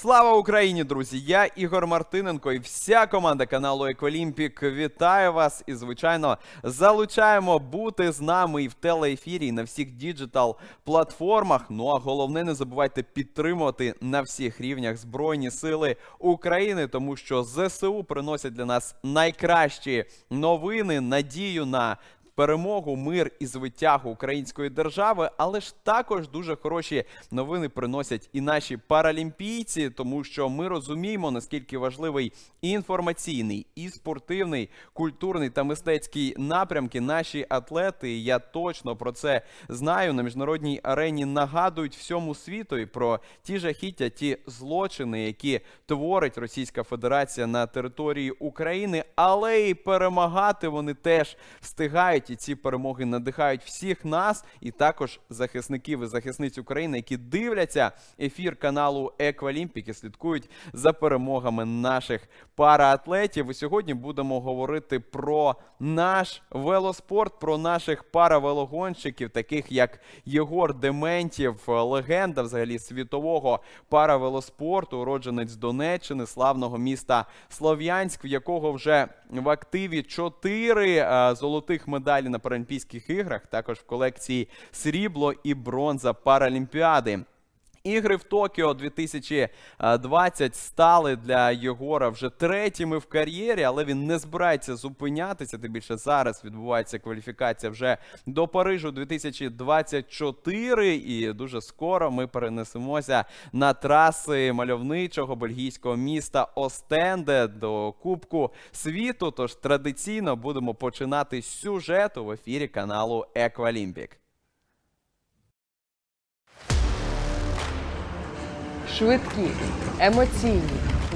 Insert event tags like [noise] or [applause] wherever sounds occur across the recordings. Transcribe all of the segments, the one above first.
Слава Україні, друзі! Я Ігор Мартиненко і вся команда каналу Еколімпік вітаю вас і, звичайно, залучаємо бути з нами і в телеефірі, і на всіх діджитал платформах. Ну а головне, не забувайте підтримувати на всіх рівнях Збройні Сили України, тому що ЗСУ приносять для нас найкращі новини, надію на перемогу, мир і звитягу української держави, але ж також дуже хороші новини приносять і наші паралімпійці, тому що ми розуміємо, наскільки важливий і інформаційний, і спортивний, культурний та мистецький напрямки наші атлети. Я точно про це знаю. На міжнародній арені нагадують всьому світу і про ті жахіття, ті злочини, які творить Російська Федерація на території України, але і перемагати вони теж встигають. І ці перемоги надихають всіх нас, і також захисників і захисниць України, які дивляться ефір каналу Еквалімпік і слідкують за перемогами наших параатлетів. І сьогодні будемо говорити про наш велоспорт, про наших паравелогонщиків, таких як Єгор Дементів, легенда взагалі світового паравелоспорту, уродженець Донеччини, славного міста Слов'янськ, в якого вже в активі чотири е, золотих медалі на Паралімпійських іграх, також в колекції срібло і бронза Паралімпіади. Ігри в Токіо 2020 стали для Єгора вже третіми в кар'єрі, але він не збирається зупинятися. Тим більше зараз відбувається кваліфікація вже до Парижу 2024. І дуже скоро ми перенесемося на траси мальовничого бельгійського міста Остенде до Кубку світу. Тож традиційно будемо починати з сюжету в ефірі каналу Еквалімпік. Швидкі, емоційні,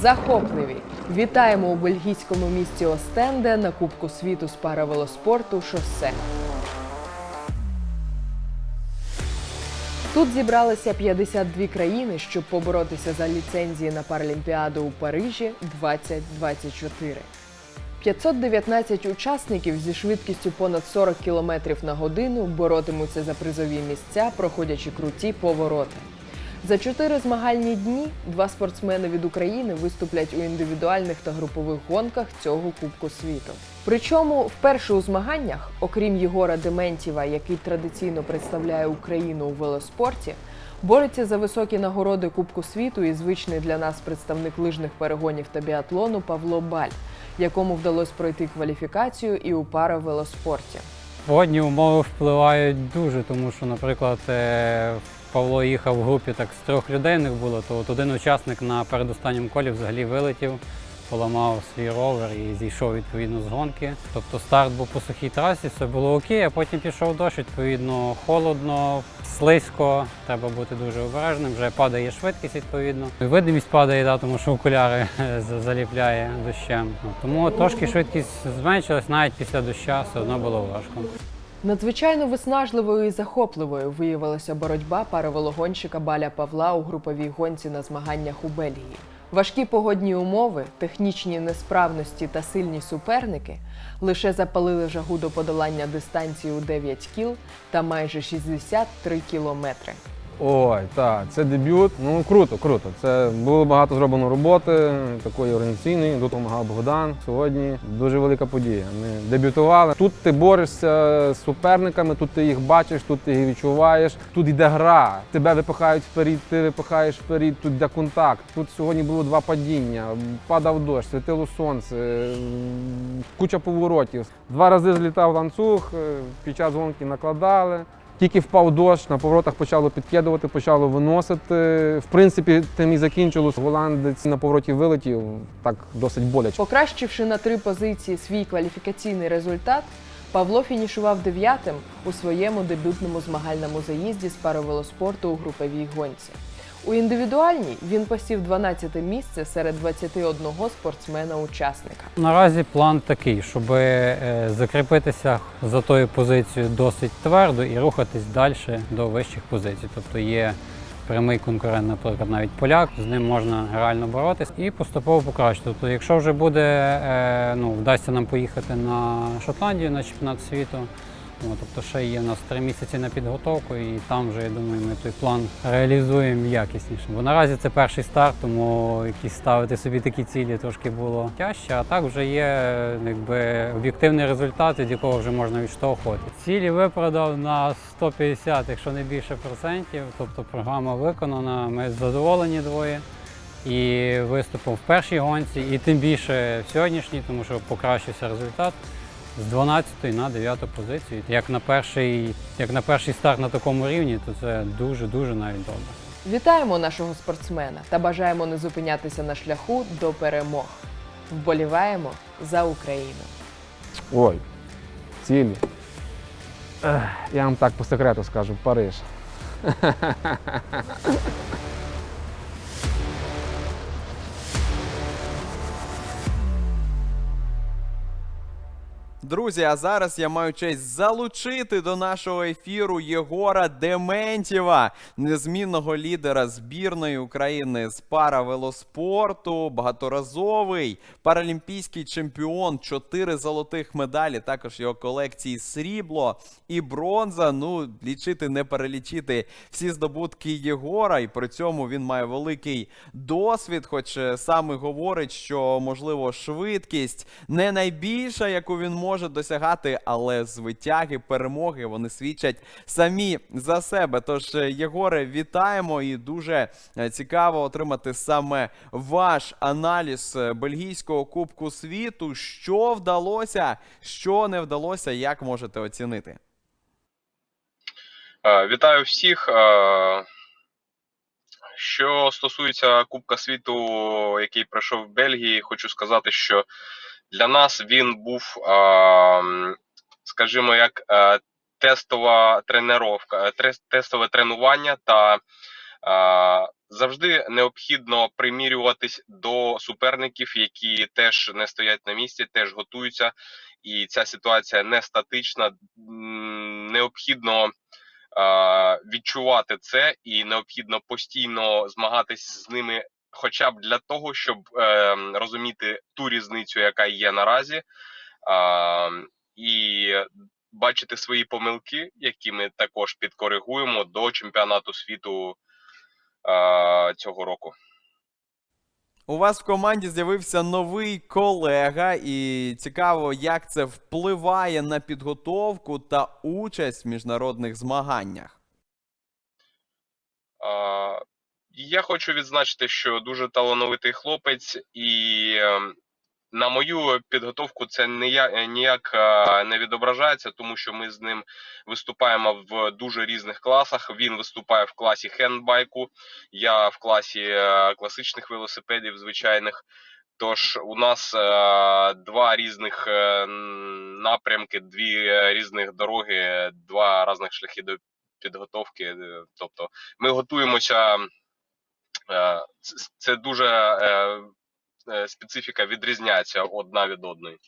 захопливі. Вітаємо у бельгійському місті Остенде на Кубку світу з паравелоспорту шосе. Тут зібралися 52 країни, щоб поборотися за ліцензії на Паралімпіаду у Парижі 2024. 519 учасників зі швидкістю понад 40 км на годину боротимуться за призові місця, проходячи круті повороти. За чотири змагальні дні два спортсмени від України виступлять у індивідуальних та групових гонках цього Кубку світу. Причому вперше у змаганнях, окрім Єгора Дементєва, який традиційно представляє Україну у велоспорті, бореться за високі нагороди Кубку світу і звичний для нас представник лижних перегонів та біатлону Павло Баль, якому вдалося пройти кваліфікацію і у паравелоспорті. Погодні умови впливають дуже, тому що, наприклад, е, Павло їхав в групі так з трьох людей в них було, то от один учасник на передостанньому колі взагалі вилетів, поламав свій ровер і зійшов відповідно з гонки. Тобто старт був по сухій трасі, все було окей, а потім пішов дощ, відповідно, холодно, слизько, треба бути дуже обережним, вже падає швидкість відповідно. Видимість падає, да, тому що окуляри [laughs] заліпляє дощем. Тому трошки швидкість зменшилась, навіть після доща все одно було важко. Надзвичайно виснажливою і захопливою виявилася боротьба паровологонщика Баля Павла у груповій гонці на змаганнях у Бельгії. Важкі погодні умови, технічні несправності та сильні суперники лише запалили жагу до подолання дистанції у 9 кіл та майже 63 кілометри. Ой, так, це дебют. Ну круто, круто. Це було багато зроблено роботи, такої організаційної. Допомагав Богдан. Сьогодні дуже велика подія. Ми дебютували. Тут ти борешся з суперниками, тут ти їх бачиш, тут ти їх відчуваєш. Тут йде гра. Тебе випихають вперед, ти випихаєш вперед, тут йде контакт. Тут сьогодні було два падіння, падав дощ, світило сонце, куча поворотів. Два рази злітав ланцюг, е, під час гонки накладали. Тільки впав дощ, на поворотах почало підкидувати, почало виносити. В принципі, тим і закінчилось. Голландець на повороті вилетів так досить боляче. Покращивши на три позиції свій кваліфікаційний результат, Павло фінішував дев'ятим у своєму дебютному змагальному заїзді з паровелоспорту у груповій гонці. У індивідуальній він посів 12 місце серед 21 спортсмена-учасника. Наразі план такий, щоб е, закріпитися за тою позицією досить твердо і рухатись далі до вищих позицій. Тобто є прямий конкурент, наприклад, навіть поляк, з ним можна реально боротись і поступово покращити. Тобто, якщо вже буде, е, ну, вдасться нам поїхати на Шотландію на чемпіонат світу, Тобто ще є у нас три місяці на підготовку, і там вже я думаю, ми той план реалізуємо якісніше. Бо наразі це перший старт, тому якісь ставити собі такі цілі трошки було тяжче. А так вже є якби об'єктивний результат, від якого вже можна відштовхувати. Цілі виправдав на 150, якщо не більше процентів. Тобто програма виконана. Ми задоволені двоє і виступом в першій гонці, і тим більше в сьогоднішній, тому що покращився результат з 12 на 9 позицію. Як на перший, як на перший старт на такому рівні, то це дуже дуже навіть добре. Вітаємо нашого спортсмена та бажаємо не зупинятися на шляху до перемог. Вболіваємо за Україну. Ой, цілі. Я вам так по секрету скажу, Париж. [laughs] Друзі, а зараз я маю честь залучити до нашого ефіру Єгора Дементєва, незмінного лідера збірної України з паравелоспорту, багаторазовий паралімпійський чемпіон, чотири золотих медалі, також його колекції срібло і бронза. Ну, лічити, не перелічити всі здобутки Єгора, і при цьому він має великий досвід, хоч е, сам і говорить, що можливо швидкість не найбільша, яку він може досягати, але звитяги, перемоги вони свідчать самі за себе. Тож, е, Єгоре, вітаємо і дуже е, цікаво отримати саме ваш аналіз е, бельгійського кубку світу. Що вдалося, що не вдалося, як можете оцінити? Вітаю всіх. Що стосується Кубка світу, який пройшов в Бельгії, хочу сказати, що для нас він був, скажімо, як е, тестова тренировка, е, тестове тренування, та завжди необхідно примірюватись до суперників, які теж не стоять на місці, теж готуються. І ця ситуація не статична. Необхідно відчувати це, і необхідно постійно змагатись з ними, хоча б для того, щоб е, розуміти ту різницю, яка є наразі, е, і бачити свої помилки, які ми також підкоригуємо до чемпіонату світу е, цього року. У вас в команді з'явився новий колега, і цікаво, як це впливає на підготовку та участь в міжнародних змаганнях. Я хочу відзначити, що дуже талановитий хлопець, і ем, на мою підготовку це ніяк, е, не відображається, тому що ми з ним виступаємо в дуже різних класах. Він виступає в класі хендбайку, я в класі е, класичних велосипедів звичайних. Тож у нас е, два різних е, напрямки, дві е, різних дороги, два різних шляхи до підготовки. Тобто ми готуємося. Е, це- дуже е, е, специфіка відрізняється одна від одної.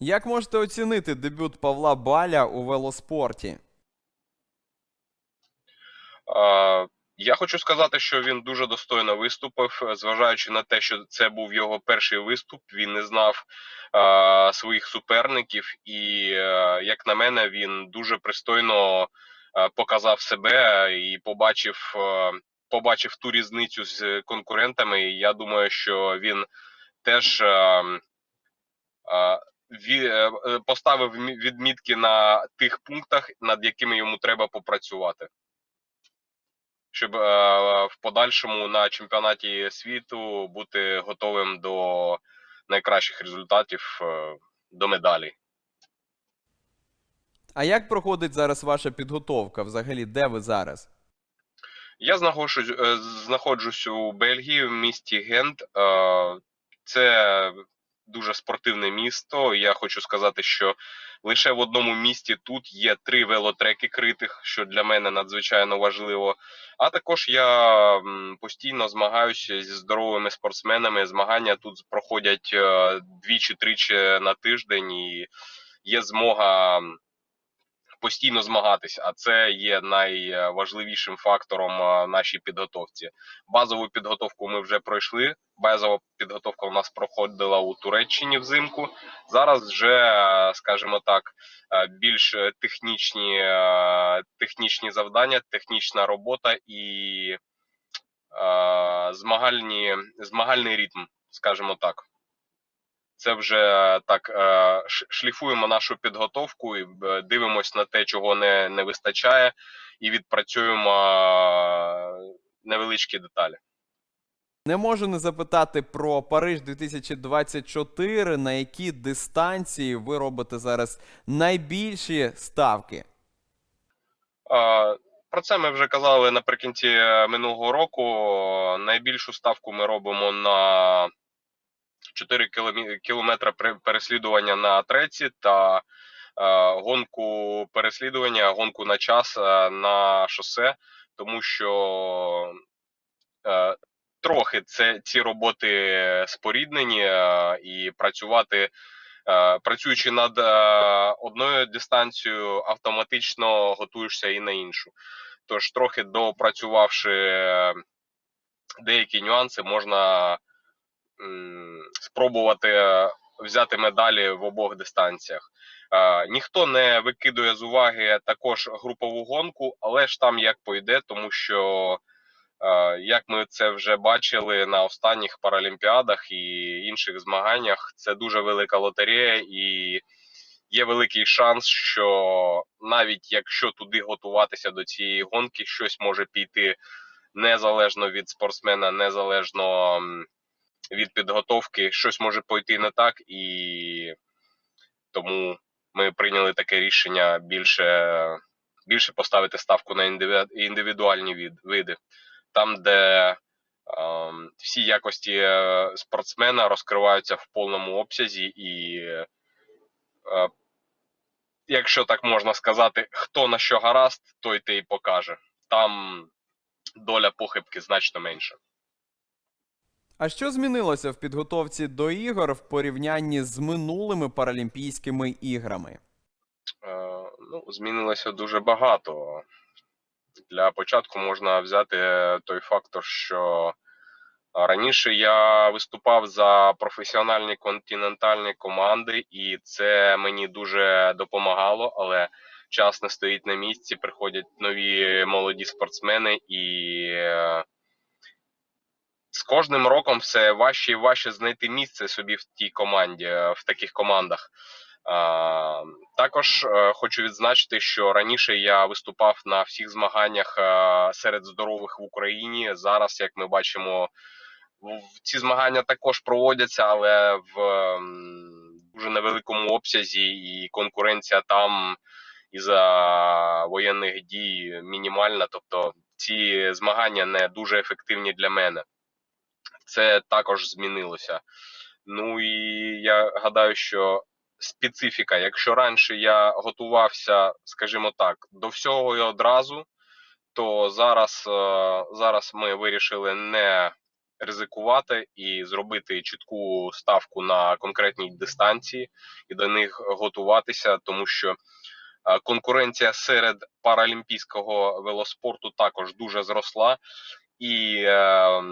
Як можете оцінити дебют Павла Баля у велоспорті? Я хочу сказати, що він дуже достойно виступив, зважаючи на те, що це був його перший виступ. Він не знав е, своїх суперників, і е, як на мене, він дуже пристойно е, показав себе і побачив, е, побачив ту різницю з конкурентами. І я думаю, що він теж е, е, е, е, поставив відмітки на тих пунктах, над якими йому треба попрацювати щоб е, в подальшому на чемпіонаті світу бути готовим до найкращих результатів е, до медалей. А як проходить зараз ваша підготовка? Взагалі, де ви зараз? Я знаходжусь, е, знаходжусь у Бельгії, в місті Гент. Е, Це дуже спортивне місто. Я хочу сказати, що лише в одному місті тут є три велотреки критих, що для мене надзвичайно важливо. А також я постійно змагаюся зі здоровими спортсменами. Змагання тут проходять е, двічі-тричі на тиждень, і є змога постійно змагатись, а це є найважливішим фактором нашій підготовці. Базову підготовку ми вже пройшли. Базова підготовка у нас проходила у Туреччині взимку. Зараз вже, скажімо так, більш технічні, технічні завдання, технічна робота і змагальні, змагальний ритм, скажімо так. Це вже так е, шліфуємо нашу підготовку і е, дивимося на те, чого не, не вистачає, і відпрацюємо е, невеличкі деталі. Не можу не запитати про Париж 2024. На які дистанції ви робите зараз найбільші ставки? Про це ми вже казали наприкінці минулого року. Найбільшу ставку ми робимо на 4 кіломі- кілометри переслідування на треці та е, гонку переслідування, гонку на час е, на шосе, тому що е, трохи це ці роботи споріднені і працювати. Працюючи над одною дистанцією, автоматично готуєшся і на іншу. Тож, трохи допрацювавши деякі нюанси, можна спробувати е, взяти медалі в обох дистанціях. Е, Ніхто не викидує з уваги також групову гонку, але ж там як пойде, тому що, е, як ми це вже бачили на останніх паралімпіадах і інших змаганнях, це дуже велика лотерея і є великий шанс, що навіть якщо туди готуватися до цієї гонки, щось може піти незалежно від спортсмена, незалежно від підготовки, щось може пойти не так, і тому ми прийняли таке рішення більше, більше поставити ставку на індиві- індивідуальні від, види, там, де ем, всі якості е, спортсмена розкриваються в повному обсязі, і, е, якщо так можна сказати, хто на що гаразд, той те й покаже. Там доля похибки значно менша. А що змінилося в підготовці до ігор в порівнянні з минулими Паралімпійськими іграми? Е, ну, змінилося дуже багато. Для початку можна взяти той фактор, що раніше я виступав за професіональні континентальні команди, і це мені дуже допомагало, але час не стоїть на місці, приходять нові молоді спортсмени, і е, з кожним роком все важче і важче знайти місце собі в тій команді, е, в таких командах. Також е, хочу відзначити, що раніше я виступав на всіх змаганнях е, серед здорових в Україні. Зараз, як ми бачимо, в- ці змагання також проводяться, але в дуже невеликому обсязі, і конкуренція там із-за воєнних дій мінімальна. Тобто ці змагання не дуже ефективні для мене. Це також змінилося. Ну і я гадаю, що специфіка. Якщо раніше я готувався, скажімо так, до всього і одразу, то зараз, е, зараз ми вирішили не ризикувати і зробити чітку ставку на конкретній дистанції і до них готуватися, тому що е, конкуренція серед паралімпійського велоспорту також дуже зросла. І е,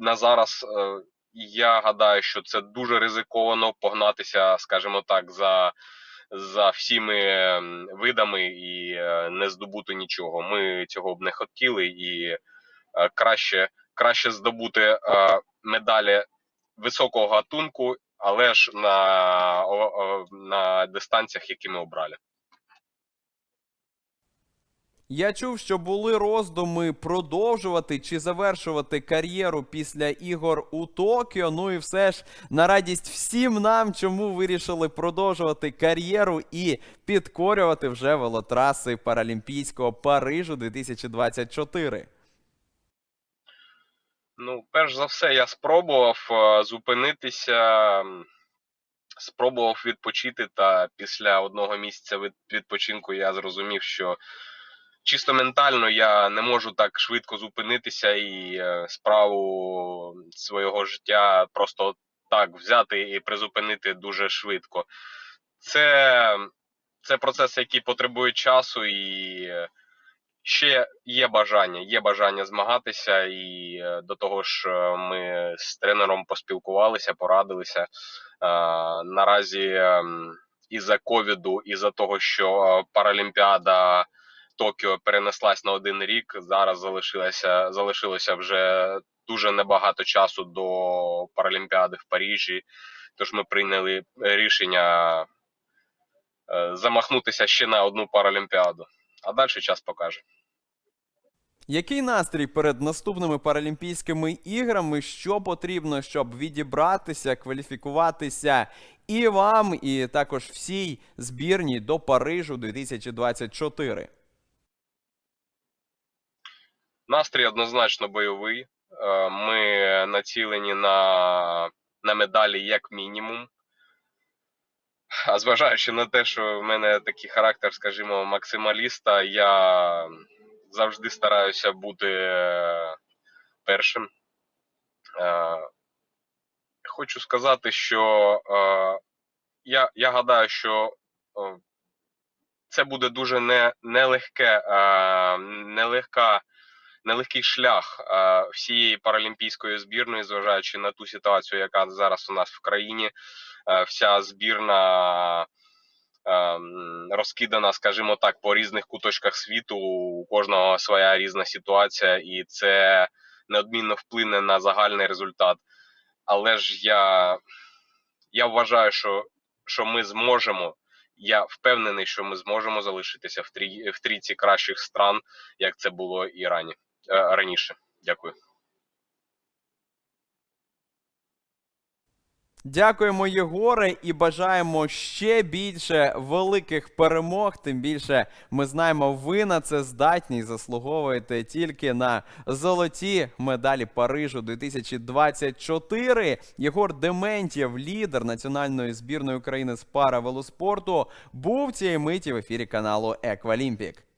на зараз е, я гадаю, що це дуже ризиковано погнатися, скажімо так, за, за всіми ем, видами і е, не здобути нічого. Ми цього б не хотіли, і е, краще, краще здобути медалі високого гатунку, але ж на, на дистанціях, які ми обрали. Я чув, що були роздуми продовжувати чи завершувати кар'єру після ігор у Токіо. Ну і все ж на радість всім нам, чому вирішили продовжувати кар'єру і підкорювати вже велотраси Паралімпійського Парижу 2024. Ну, перш за все, я спробував е, зупинитися, спробував відпочити, та після одного місяця відпочинку я зрозумів, що чисто ментально я не можу так швидко зупинитися і е, справу свого життя просто так взяти і призупинити дуже швидко. Це це процеси, які потребують часу, і е, ще є бажання, є бажання змагатися. І е, до того ж, ми з тренером поспілкувалися, порадилися. Наразі ем, із-за ковіду, із-за того, що Паралімпіада Токіо перенеслась на один рік. Зараз залишилося, залишилося вже дуже небагато часу до Паралімпіади в Парижі. Тож ми прийняли рішення е, замахнутися ще на одну Паралімпіаду. А далі час покаже. Який настрій перед наступними Паралімпійськими іграми? Що потрібно, щоб відібратися, кваліфікуватися і вам, і також всій збірній до Парижу 2024? Настрій однозначно бойовий. Е, Ми націлені на, на медалі як мінімум. А зважаючи на те, що в мене такий характер, скажімо, максималіста, я завжди стараюся бути першим. Е, Хочу сказати, що е, я, я гадаю, що це буде дуже не, нелегке, нелегка нелегкий шлях всієї паралімпійської збірної, зважаючи на ту ситуацію, яка зараз у нас в країні. Е, вся збірна е, розкидана, скажімо так, по різних куточках світу. У кожного своя різна ситуація, і це неодмінно вплине на загальний результат. Але ж я, я вважаю, що, що ми зможемо. Я впевнений, що ми зможемо залишитися в трій, трійці кращих стран, як це було і рані, раніше. Дякую. Дякуємо, Єгоре, і бажаємо ще більше великих перемог. Тим більше ми знаємо, ви на це здатні і заслуговуєте тільки на золоті медалі Парижу 2024. Єгор Дементєв, лідер національної збірної України з пара велоспорту, був цієї миті в ефірі каналу Еквалімпік.